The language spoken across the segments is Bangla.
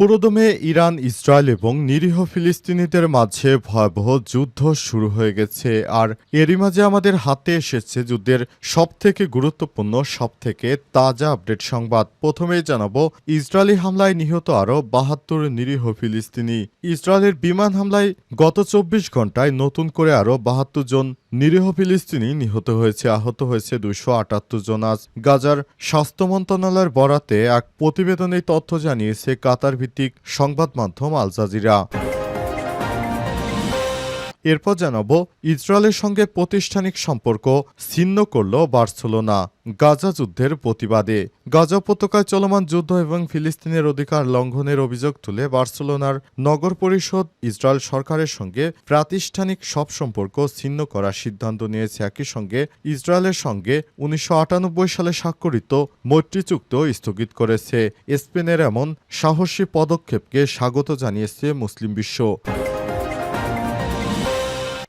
পুরোদমে ইরান, ইসরায়েল এবং নিরীহ ফিলিস্তিনিদের মাঝে ভয়াবহ যুদ্ধ শুরু হয়ে গেছে। আর এরই মাঝে আমাদের হাতে এসেছে যুদ্ধের সবথেকে গুরুত্বপূর্ণ, সবথেকে তাজা আপডেট সংবাদ। প্রথমেই জানাব, ইসরায়েলি হামলায় নিহত আরও বাহাত্তর নিরীহ ফিলিস্তিনি। ইসরায়েলের বিমান হামলায় গত চব্বিশ ঘন্টায় নতুন করে আরও বাহাত্তর জন নিরীহ ফিলিস্তিনি নিহত হয়েছে, আহত হয়েছে দুশো আটাত্তর জন। আজ গাজার স্বাস্থ্য মন্ত্রণালয়ের বরাতে এক প্রতিবেদনে তথ্য জানিয়েছে, কাতার ভিত্তিক সংবাদ মাধ্যম আল জাজিরা। এরপর জানাব ইসরায়েলের সঙ্গে প্রাতিষ্ঠানিক সম্পর্ক ছিন্ন করল বার্সেলোনা গাজা যুদ্ধের প্রতিবাদে। গাজা উপত্যকায় চলমান যুদ্ধ এবং ফিলিস্তিনের অধিকার লঙ্ঘনের অভিযোগ তুলে বার্সেলোনার নগর পরিষদ ইসরায়েল সরকারের সঙ্গে প্রাতিষ্ঠানিক সব সম্পর্ক ছিন্ন করার সিদ্ধান্ত নিয়েছে। একই সঙ্গে ইসরায়েলের সঙ্গে উনিশশো আটানব্বই সালে স্বাক্ষরিত মৈত্রী চুক্ত স্থগিত করেছে। স্পেনের এমন সাহসী পদক্ষেপকে স্বাগত জানিয়েছে মুসলিম বিশ্ব।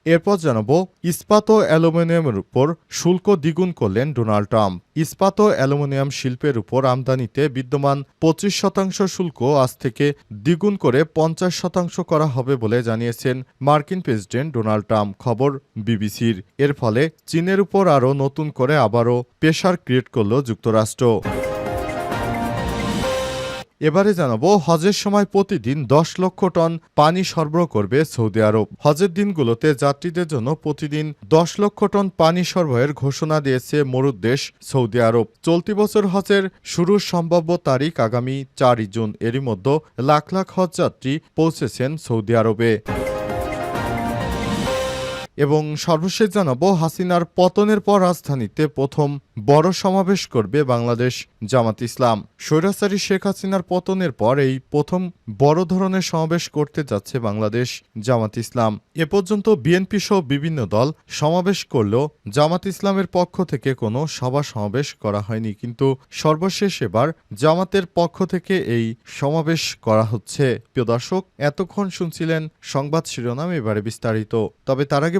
এরপর জানাব, ইস্পাত ও অ্যালুমিনিয়ামের উপর শুল্ক দ্বিগুণ করলেন ডোনাল্ড ট্রাম্প। ইস্পাত ও অ্যালুমিনিয়াম শিল্পের উপর আমদানিতে বিদ্যমান পঁচিশ শতাংশ শুল্ক আজ থেকে দ্বিগুণ করে পঞ্চাশ শতাংশ করা হবে বলে জানিয়েছেন মার্কিন প্রেসিডেন্ট ডোনাল্ড ট্রাম্প। খবর বিবিসির। এর ফলে চীনের উপর আরও নতুন করে আবারও প্রেশার ক্রিয়েট করল যুক্তরাষ্ট্র। এবারে জানাব, হজের সময় প্রতিদিন দশ লক্ষ টন পানি সরবরাহ করবে সৌদি আরব। হজের দিনগুলোতে যাত্রীদের জন্য প্রতিদিন দশ লক্ষ টন পানি সরবরাহের ঘোষণা দিয়েছে মরুদ্দেশ সৌদি আরব। চলতি বছর হজের শুরুর সম্ভাব্য তারিখ আগামী চারই জুন। এরই মধ্যে লাখ লাখ হজ যাত্রী পৌঁছেছেন সৌদি আরবে। এবং সর্বশেষ জানাব, হাসিনার পতনের পর রাজধানীতে প্রথম বড় সমাবেশ করবে বাংলাদেশ জামাত ইসলাম। স্বৈরাচারী শেখ হাসিনার পতনের পর এই প্রথম বড় ধরনের সমাবেশ করতে যাচ্ছে বাংলাদেশ জামাত ইসলাম। এ পর্যন্ত বিএনপি সহ বিভিন্ন দল সমাবেশ করলেও জামাত ইসলামের পক্ষ থেকে কোনো সভা সমাবেশ করা হয়নি। কিন্তু সর্বশেষ এবার জামাতের পক্ষ থেকে এই সমাবেশ করা হচ্ছে। প্রিয় দর্শক, এতক্ষণ শুনছিলেন সংবাদ শিরোনাম, এবারে বিস্তারিত। তবে তার আগে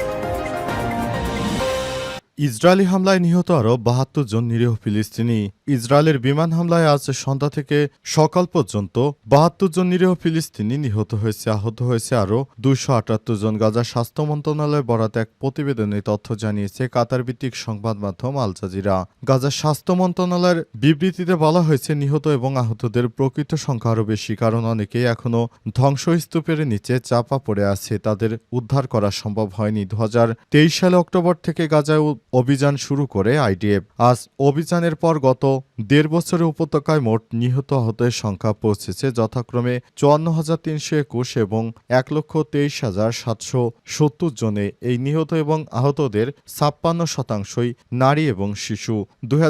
ইসরায়েলি হামলায় নিহত আরও বাহাত্তর জন নিরীহ ফিলিস্তিনি। ইসরায়েলের বিমান হামলায় আজ সন্ধ্যা থেকে সকাল পর্যন্ত বাহাত্তর জন নিরীহ ফিলিস্তিনি নিহত হয়েছে, আহত হয়েছে আরও দুশো আটাত্তর জন। গাজা স্বাস্থ্য মন্ত্রণালয় বরাতে এক প্রতিবেদনে তথ্য জানিয়েছে কাতার ভিত্তিক সংবাদ মাধ্যম আল জাজিরা। গাজা স্বাস্থ্য মন্ত্রণালয়ের বিবৃতিতে বলা হয়েছে, নিহত এবং আহতদের প্রকৃত সংখ্যা আরও বেশি, কারণ অনেকেই এখনও ধ্বংসস্তূপের নিচে চাপা পড়ে আছে। তাদের উদ্ধার করা সম্ভব হয়নি। দু হাজার তেইশ সালে অক্টোবর থেকে গাজায় অভিযান শুরু করে আইডিএফ। আজ অভিযানের পর গত দেড় বছরের উপত্যকায় মোট নিহত আহতের সংখ্যা পৌঁছেছে যথাক্রমে চুয়ান্ন হাজার তিনশো একুশ এবং এক লক্ষ তেইশ হাজার সাতশো সত্তর জনে এই নিহত এবং আহতদের ছাপ্পান্ন শতাংশই নারী এবং শিশু। দুই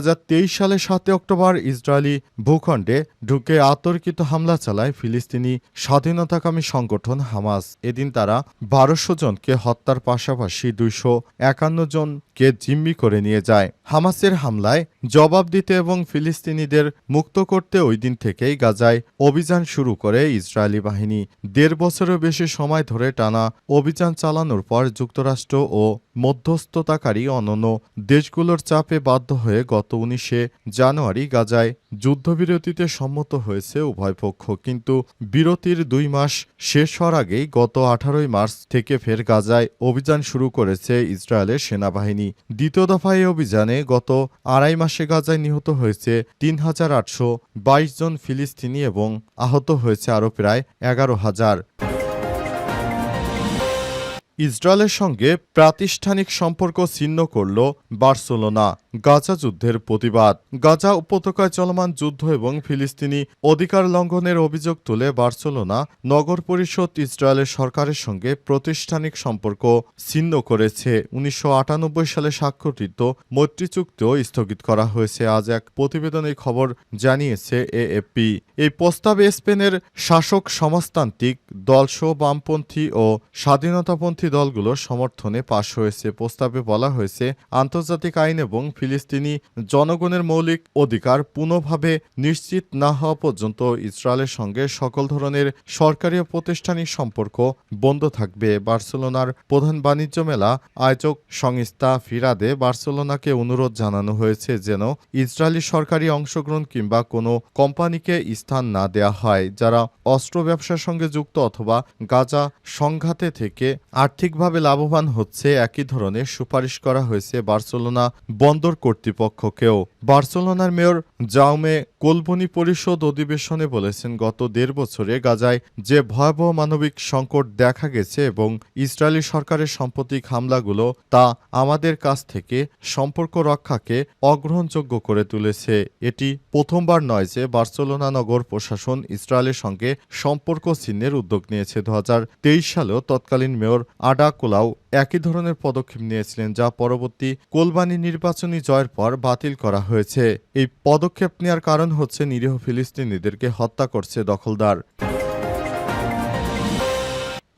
সালে সাতই অক্টোবর ইসরায়েলি ভূখণ্ডে ঢুকে আতর্কিত হামলা চালায় ফিলিস্তিনি স্বাধীনতাকামী সংগঠন হামাস। এদিন তারা বারোশো জনকে হত্যার পাশাপাশি দুইশো একান্ন জনকে জিম্মি করে নিয়ে যায়। হামাসের হামলায় জবাব দিতে এবং ফিলিস্তিনিদের মুক্ত করতে ওই দিন থেকেই গাজায় অভিযান শুরু করে ইসরায়েলি বাহিনী। দেড় বছরের বেশি সময় ধরে টানা অভিযান চালানোর পর যুক্তরাষ্ট্র ও মধ্যস্থতাকারী অনন্য দেশগুলোর চাপে বাধ্য হয়ে গত উনিশে জানুয়ারি গাজায় যুদ্ধবিরতিতে সম্মত হয়েছে উভয় পক্ষ। কিন্তু বিরতির দুই মাস শেষ হওয়ার আগেই গত আঠারোই মার্চ থেকে ফের গাজায় অভিযান শুরু করেছে ইসরায়েলের সেনাবাহিনী। দ্বিতীয় দফায় অভিযানে গত আড়াই মাসে গাজায় নিহত হয়েছে তিন হাজার আটশো বাইশ জন ফিলিস্তিনি এবং আহত হয়েছে আরও প্রায় এগারো হাজার। ইসরায়েলের সঙ্গে প্রাতিষ্ঠানিক সম্পর্ক ছিন্ন করল বার্সেলোনা। গাজা যুদ্ধের প্রতিবাদ। গাজা উপত্যকায় চলমান যুদ্ধ এবং ফিলিস্তিনি অধিকার লঙ্ঘনের অভিযোগ তুলে বার্সেলোনা নগর পরিষদ ইসরায়েলের সরকারের সঙ্গে প্রতিষ্ঠানিক সম্পর্ক ছিন্ন করেছে। উনিশশো আটানব্বই সালে স্বাক্ষরিত মৈত্রী চুক্তিও স্থগিত করা হয়েছে, আজ এক প্রতিবেদনে খবর জানিয়েছে এএফপি। এই প্রস্তাবে স্পেনের শাসক সমাজতান্ত্রিক দলসহ বামপন্থী ও স্বাধীনতাপন্থী দলগুলোর সমর্থনে পাশ হয়েছে। প্রস্তাবে বলা হয়েছে, আন্তর্জাতিক আইন এবং ফিলিস্তিনি জনগণের মৌলিক অধিকার পুনঃভাবে নিশ্চিত না হওয়া পর্যন্ত ইসরায়েলের সঙ্গে সকল ধরনের সরকারি ও প্রতিষ্ঠানিক সম্পর্ক বন্ধ থাকবে। বার্সেলোনার প্রধান বাণিজ্য মেলা আয়োজক সংস্থা ফিরাদে বার্সেলোনাকে অনুরোধ জানানো হয়েছে যেন ইসরায়েলি সরকারি অংশগ্রহণ কিংবা কোনো কোম্পানিকে স্থান না দেয়া হয়, যারা অস্ত্র ব্যবসার সঙ্গে যুক্ত অথবা গাজা সংঘাতে থেকে আর্থিকভাবে লাভবান হচ্ছে। একই ধরনের সুপারিশ করা হয়েছে বার্সেলোনা বন্দর কর্তৃপক্ষকেও। বার্সেলোনার মেয়র জাউমে কোলবনি পরিষদ অধিবেশনে বলেছেন, গত দেড় বছরে গাজায় যে ভয়াবহ মানবিক সংকট দেখা গেছে এবং ইসরায়েলি সরকারের সাম্প্রতিক হামলাগুলো তা আমাদের কাছ থেকে সম্পর্ক রক্ষাকে অগ্রহণযোগ্য করে তুলেছে। এটি প্রথমবার নয় যে বার্সেলোনা নগর প্রশাসন ইসরায়েলের সঙ্গে সম্পর্ক ছিন্নের উদ্যোগ নিয়েছে। দু হাজার তেইশ সালেও তৎকালীন মেয়র আডা কোলাও একই ধরনের পদক্ষেপ নিয়েছিলেন যা পরবর্তী কোলবানি নির্বাচনী জয়ের পর বাতিল করা হয়েছে। এই পদক্ষেপ নেওয়ার কারণ হচ্ছে নিরীহ ফিলিস্তিনিদেরকে হত্যা করছে দখলদার।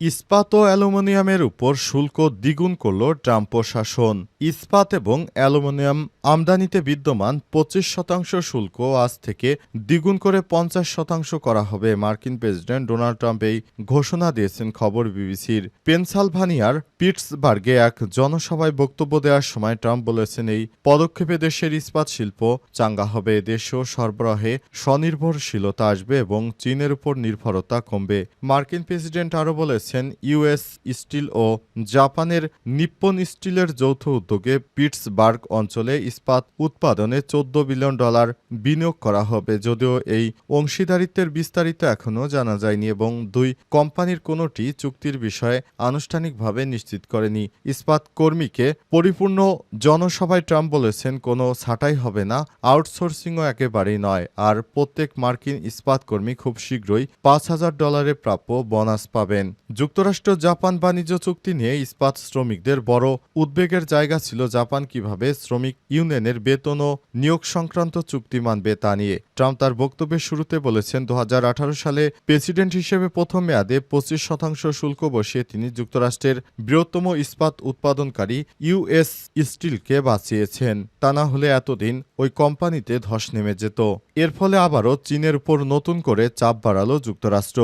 ইস্পাত ও অ্যালুমিনিয়ামের উপর শুল্ক দ্বিগুণ করল ট্রাম্প প্রশাসন। ইস্পাত এবং অ্যালুমিনিয়াম আমদানিতে বিদ্যমান পঁচিশ শতাংশ শুল্ক আজ থেকে দ্বিগুণ করে পঞ্চাশ শতাংশ করা হবে, মার্কিন প্রেসিডেন্ট ডোনাল্ড ট্রাম্প এই ঘোষণা দিয়েছেন, খবর বিবিসির। পেনসালভানিয়ার পিটসবার্গে এক জনসভায় বক্তব্য দেওয়ার সময় ট্রাম্প বলেছেন, এই পদক্ষেপে দেশের ইস্পাত শিল্প চাঙ্গা হবে দেশীয় সরবরাহে স্বনির্ভরশীলতা আসবে এবং চীনের উপর নির্ভরতা কমবে। মার্কিন প্রেসিডেন্ট আরও বলেছেন ইউএস স্টিল ও জাপানের নিপ্পন স্টিলের যৌথ উদ্যোগে পিটসবার্গ অঞ্চলে ইস্পাত উৎপাদনে চোদ্দ বিলিয়ন ডলার বিনিয়োগ করা হবে। যদিও এই অংশীদারিত্বের বিস্তারিত এখনও জানা যায়নি এবং দুই কোম্পানির কোনোটি চুক্তির বিষয়ে আনুষ্ঠানিকভাবে নিশ্চিত করেনি। ইস্পাত কর্মীকে পরিপূর্ণ জনসভায় ট্রাম্প বলেছেন, কোনো ছাঁটাই হবে না, আউটসোর্সিংও একেবারেই নয়। আর প্রত্যেক মার্কিন ইস্পাত কর্মী খুব শীঘ্রই পাঁচ হাজার ডলারে প্রাপ্য বোনাস পাবেন। যুক্তরাষ্ট্র জাপান বাণিজ্য চুক্তি নিয়ে ইস্পাত শ্রমিকদের বড় উদ্বেগের জায়গা ছিল জাপান কীভাবে শ্রমিক ইউনিয়নের বেতন ও নিয়োগ সংক্রান্ত চুক্তি মানবে তা নিয়ে। ট্রাম্প তার বক্তব্যের শুরুতে বলেছেন দু হাজার আঠারো সালে প্রেসিডেন্ট হিসেবে প্রথম মেয়াদে পঁচিশ শতাংশ শুল্ক বসিয়ে তিনি যুক্তরাষ্ট্রের বৃহত্তম ইস্পাত উৎপাদনকারী ইউএস স্টিলকে বাঁচিয়েছেন। তা না হলে এতদিন ওই কোম্পানিতে ধস নেমে যেত। এর ফলে আবারও চীনের উপর নতুন করে চাপ বাড়াল যুক্তরাষ্ট্র।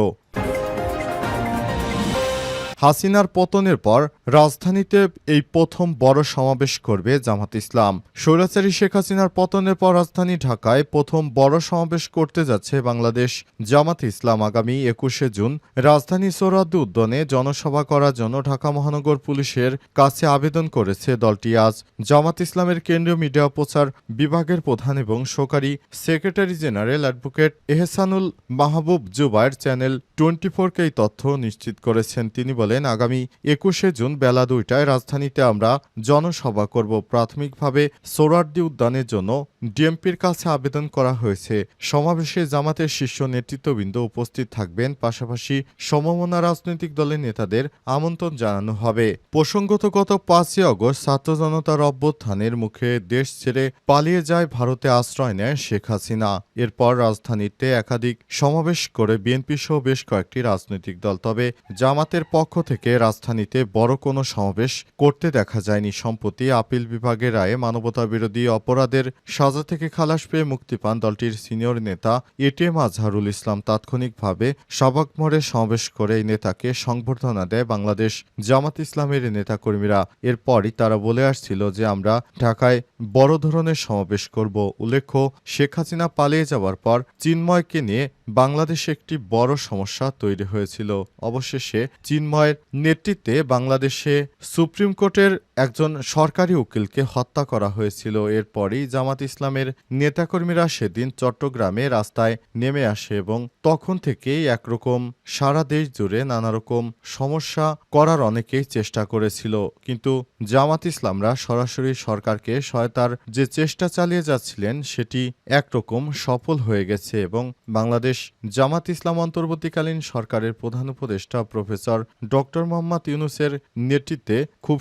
হাসিনার পতনের পর রাজধানীতে এই প্রথম বড় সমাবেশ করবে জামাত ইসলাম। স্বৈরাচারী শেখ হাসিনার পতনের পর রাজধানী ঢাকায় প্রথম বড় সমাবেশ করতে যাচ্ছে বাংলাদেশ জামাত ইসলাম আগামী একুশে জুন। রাজধানী সোহরাদ্দি উদ্যানে জনসভা করার জন্য ঢাকা মহানগর পুলিশের কাছে আবেদন করেছে দলটি। আজ জামাত ইসলামের কেন্দ্রীয় মিডিয়া প্রচার বিভাগের প্রধান এবং সহকারী secretary general advocate Ehsanul Mahbub Zubair channel twenty ফোরকে এই তথ্য নিশ্চিত করেছেন। তিনি বলেন আগামী একুশে জুন বেলা দুইটায় রাজধানীতে আমরা জনসভা করব। প্রাথমিকভাবে সোরারদি উদ্যানের জন্য ডিএমপির কাছে আবেদন করা হয়েছে। সমাবেশে জামাতের শীর্ষ নেতৃত্ববৃন্দ উপস্থিত থাকবেন। পাশাপাশি সমমনা রাজনৈতিক দলের নেতাদের আমন্ত্রণ জানানো হবে। প্রসঙ্গত, গত পাঁচই অগস্ট ছাত্র জনতার অভ্যুত্থানের মুখে দেশ ছেড়ে পালিয়ে যায় ভারতে আশ্রয় নেয় শেখ হাসিনা। এরপর রাজধানীতে একাধিক সমাবেশ করে বিএনপি সহ বেশ কয়েকটি রাজনৈতিক দল। তবে জামাতের পক্ষ থেকে রাজধানীতে বড় কোনো সমাবেশ করতে দেখা যায়নি। সম্প্রতি আপিল বিভাগের রায়ে মানবতা বিরোধী অপরাধের সাজা থেকে খালাস পেয়ে মুক্তি পান দলটির সিনিয়র নেতা এটিএম আজহারুল ইসলাম। তাৎক্ষণিকভাবে সবাকমরে সমাবেশ করে এই নেতাকে সংবর্ধনা দেয় বাংলাদেশ জামাত ইসলামের নেতাকর্মীরা। এরপরই তারা বলে আসছিল যে, আমরা ঢাকায় বড় ধরনের সমাবেশ করব। উল্লেখ্য, শেখ হাসিনা পালিয়ে যাওয়ার পর চিন্ময়কে নিয়ে বাংলাদেশে একটি বড় সমস্যা তৈরি হয়েছিল। অবশেষে চিন্ময়ের নেতৃত্বে বাংলাদেশে সুপ্রিম কোর্টের একজন সরকারি উকিলকে হত্যা করা হয়েছিল। এরপরই জামাত ইসলামের নেতাকর্মীরা সেদিন চট্টগ্রামে রাস্তায় নেমে আসে এবং তখন থেকেই একরকম সারা দেশ জুড়ে নানারকম সমস্যা করার অনেকেই চেষ্টা করেছিল। কিন্তু জামাত ইসলামরা সরাসরি সরকারকে সহায়তার যে চেষ্টা চালিয়ে যাচ্ছিলেন, সেটি একরকম সফল হয়ে গেছে এবং বাংলাদেশ জামাত ইসলাম অন্তর্বর্তীকালীন সরকারের প্রধান উপদেষ্টা প্রফেসর ডক্টর মোহাম্মদ ইউনুসের নেতৃত্বে খুব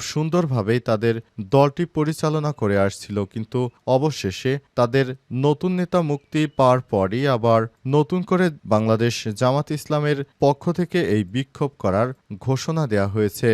সুন্দরভাবেই তাদের দলটি পরিচালনা করে আসছিল, কিন্তু অবশেষে তাদের নতুন নেতা মুক্তি পাওয়ার পরই আবার নতুন করে বাংলাদেশ জামাত ইসলামের পক্ষ থেকে এই বিক্ষোভ করার ঘোষণা দেয়া হয়েছে।